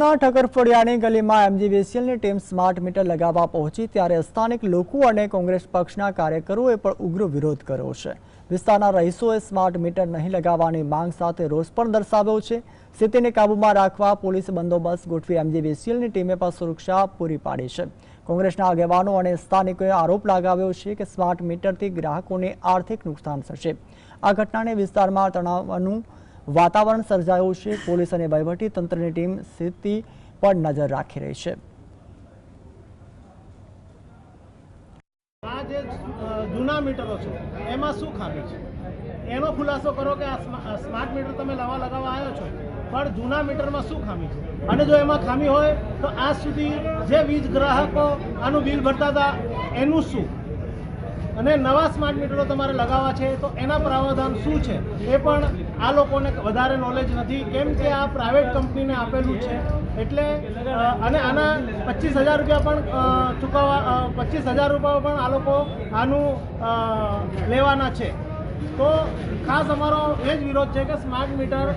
ના ઠકરફળિયાની ગલીમાં એમજીવીસીએલની ટીમ સ્માર્ટ મીટર લગાવવા પહોંચી ત્યારે સ્થાનિક લોકો અને કોંગ્રેસ પક્ષના કાર્યકરોએ પણ ઉગ્ર વિરોધ કર્યો છે. વિસ્તારના રહીશોએ સ્માર્ટ મીટર નહીં લગાવવાની માંગ સાથે રોષ પણ દર્શાવ્યો છે. સ્થિતિને કાબૂમાં રાખવા પોલીસ બંદોબસ્ત ગોઠવી એમજીવીસીએલની ટીમે પણ સુરક્ષા પૂરી પાડી છે. કોંગ્રેસના આગેવાનો અને સ્થાનિકોએ આરોપ લગાવ્યો છે કે સ્માર્ટ મીટરથી ગ્રાહકોને આર્થિક નુકસાન થશે. આ ઘટનાને વિસ્તારમાં તણાવનું વાતાવરણ સર્જાયું છે. પોલીસ અને વહીવટી તંત્રની ટીમ સ્થિતિ પર નજર રાખી રહી છે. આ જે જૂના મીટરો છે, એમાં શું ખામી છે? એનો ખુલાસો કરો કે આ સ્મા- સ્માર્ટ મીટર તમે નવા લગાવવા આવ્યો છો? પણ જૂના મીટરમાં શું ખામી છે? અને જો એમાં ખામી હોય, તો આજ સુધી જે વીજ ગ્રાહકો આનું બિલ ભરતા હતા, એનું શું? અને નવા સ્માર્ટ મીટરો તમારે લગાવવા છે, તો એના પ્રાવધાન શું છે? એ પણ આ લોકોને વધારે નોલેજ નથી. કેમ કે આ પ્રાઇવેટ કંપનીને આપેલું છે, એટલે અને આના પચીસ હજાર રૂપિયા પણ ચૂકવવા પચીસ હજાર રૂપિયા પણ આ લોકો આનું લેવાના છે. તો ખાસ અમારો એ જ વિરોધ છે કે સ્માર્ટ મીટર